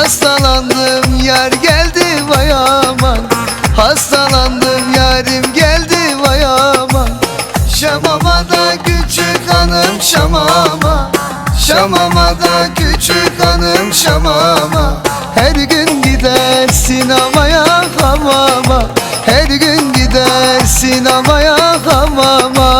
Hastalandım yar geldi vay aman. Hastalandım yarim geldi vay aman. Şamama da küçük hanım şamama. Şamama da küçük hanım şamama. Her gün gider sinemaya hamama. Her gün gider sinemaya hamama.